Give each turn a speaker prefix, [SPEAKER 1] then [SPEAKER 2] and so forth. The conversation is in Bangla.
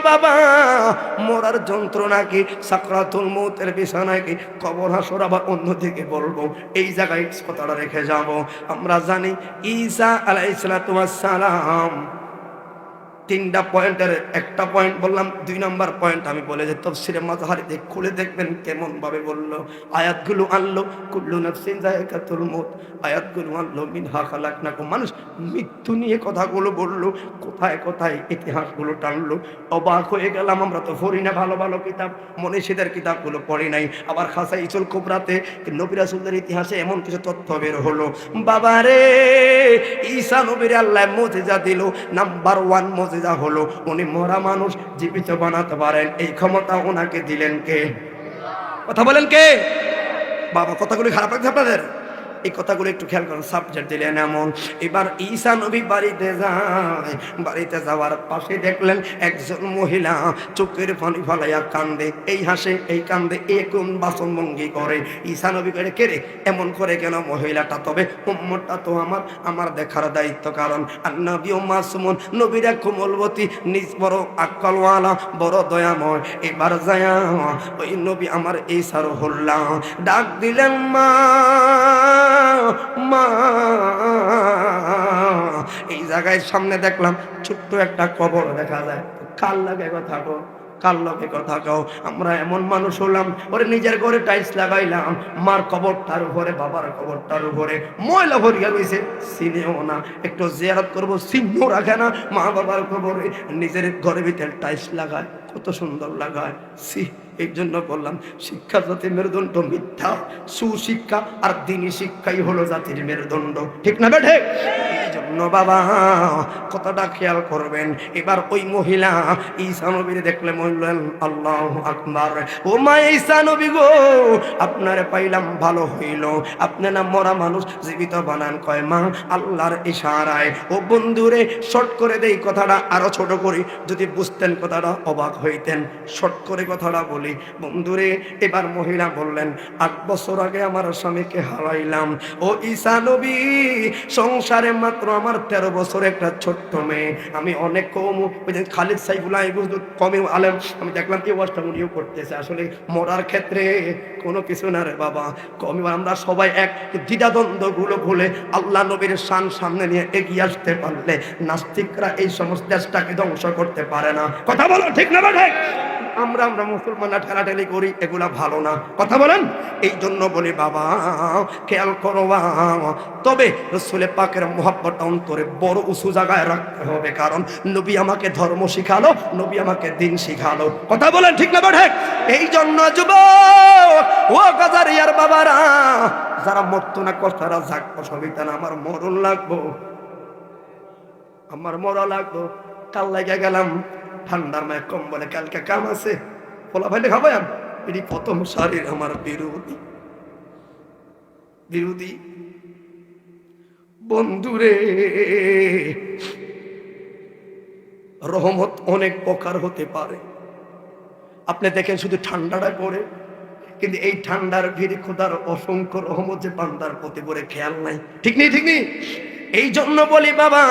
[SPEAKER 1] বাবা, মরার যন্ত্রণা কি? সাকরাতুল মৌতের বিছানা কি? কবর, হাসর আবার অন্যদিকে বলব, এই জায়গায় কথাটা রেখে যাব। আমরা জানি ঈসা আলাইসালাম তিনটা পয়েন্টের একটা পয়েন্ট বললাম, দুই নম্বর পয়েন্ট আমি বলে যে তফসিরে দেখ খুলে দেখবেন কেমন ভাবে বলল, আয়াতগুলো আনলো, কুল্লু নাফসিন জায়গাতুল মত আয়াতগুলো আনলো, মিনহা খালাকনাকুম, মানুষ মৃত্যু নিয়ে কথাগুলো বলল, কোথায় কোথায় ইতিহাসগুলো টানলো, অবাক হয়ে গেলাম, আমরা তো পড়ি না ভালো ভালো কিতাব, মনীষীদের কিতাবগুলো পড়ি নাই, আবার খাসা কোবরাতে নবিরাসুলদের ইতিহাসে এমন কিছু তথ্য বের হলো, বাবারে, ঈসা নবীর আল্লাহ মজেজা দিল, নাম্বার ওয়ান মজেজা হলো। উনি মরা মানুষ, জীবিত বানাতে পারেন। এই ক্ষমতা ওনাকে দিলেন কে? কথা বলেন কে? বাবা, কথাগুলি খারাপ লাগছে আপনাদের? এই কথাগুলো একটু খেয়াল করুন সাবজেক্ট দিলেন এমন। এবার ঈসা নবী বাড়িতে যায়, বাড়িতে যাওয়ার পাশে দেখলেন একজন মহিলা চোখের পানি ফালাইয়া কান্দে, এই হাসে, এই কান্দে এই কোন বাসন ভঙ্গি করে? ঈসা নবী করে কেড়ে এমন করে কেন মহিলাটা? তবে উম্মতটা তো আমার আমার দেখার দায়িত্ব কারণ। আর নবী ও মাসুমন, নবীরা কোমলবতী, নিজ বড় আক্কলওয়ালা বড় দয়াময়। এবার যায় ওই নবী আমার এই সার হল্লা, ডাক দিলেন, মা! মা এই জায়গায় সামনে দেখলাম ছোট্ট একটা কবর দেখা যায়। কাল লাগে কথা গো কার লগে কথা কও? আমরা এমন মানুষ হলাম, ওরে নিজের ঘরে টাইলস লাগাইলাম, মার কবরটার উপরে, বাবার কবরটার উপরে। ময়লা ভরিয়া রয়েছে চিনেও না। একটু জিয়ারত করব চিহ্ন রাখে না। মা বাবার কবরে নিজের ঘরের ভিতরে টাইলস লাগায়, কত সুন্দর লাগায়। সি এই জন্য বললাম, শিক্ষা জাতির মেরুদণ্ড মিথ্যা, সুশিক্ষা আর দিনী শিক্ষাই হলো জাতির মেরুদণ্ড। ঠিক না বেঠে বাবা, কথাটা খেয়াল করবেন, এবার ওই মহিলা নবীর দেখলে বললেন, আল্লাহ ও মা নবী গো, আপনারে পাইলাম ভালো হইল। আপনি না মরা মানুষ, জীবিত বানান কয় মা? আল্লাহর ইশারায়। ও বন্ধুরে, শর্ট করে দেই কথাটা, আরও ছোট করি। যদি বুঝতেন কথাটা, অবাক হইতেন। শর্ট করে কথাটা বলি। বন্ধুরে, এবার মহিলা বললেন, আট বছর আগে আমার স্বামীকে হারাইলাম। ও ঈসা নবী, সংসারে মাত্র আমার তেরো বছর একটা ছোট্ট মেয়ে। আমি অনেক কম, ওই যে খালিদ সাইফুল্লাহ কমে আলেম, আমি দেখলাম কি ওয়াজটা উনিও করতেছে। আসলে মরার ক্ষেত্রে কোনো কিছু না রে বাবা, কমে আমরা সবাই এক দ্বিধাদ্বন্দ্বগুলো ভুলে আল্লাহ নবীর শান সামনে নিয়ে এগিয়ে আসতে পারলে নাস্তিকরা এই সমস্ত দেশটাকে ধ্বংস করতে পারে না। কথা বলো ঠিক না ঠিক? আমরা আমরা মুসলমানরা ঠেলাঠেলি করি, এগুলা ভালো না। কথা বলেন? এই জন্য বলি, বাবা, খেয়াল করো। তবে রসুলে পাকের মোহাব্বত অন্তরে বড় উঁচু জায়গায় রাখতে হবে, কারণ নবী আমাকে ধর্ম শিখালো, নবী আমাকে দিন শিখালো। কথা বলেন ঠিক না ঠিক এই জন্য যুব ও গাজারিয়ার বাবারা, যারা মরতো না কথারা যাক, অসুবিধা না, আমার মরণ লাগবো। আমার মরা লাগবো। কাল লাগে গেলাম ঠান্ডার মায় কম্বলে কালকে কাম আছে। ফলা ভাইলে খাবাই এটি প্রথম শারীর আমার বিরোধী। বিরোধী। বন্ধুরে রহমত অনেক প্রকার হতে পারে। আপনি দেখেন শুধু ঠান্ডাটা পড়ে, কিন্তু এই ঠান্ডার ভিড়ে খোদার অসংখ্য রহমত যে বান্দার প্রতি করে খেয়াল নাই। ঠিক নেই ঠিক নেই? এই জন্য বলি, বাবা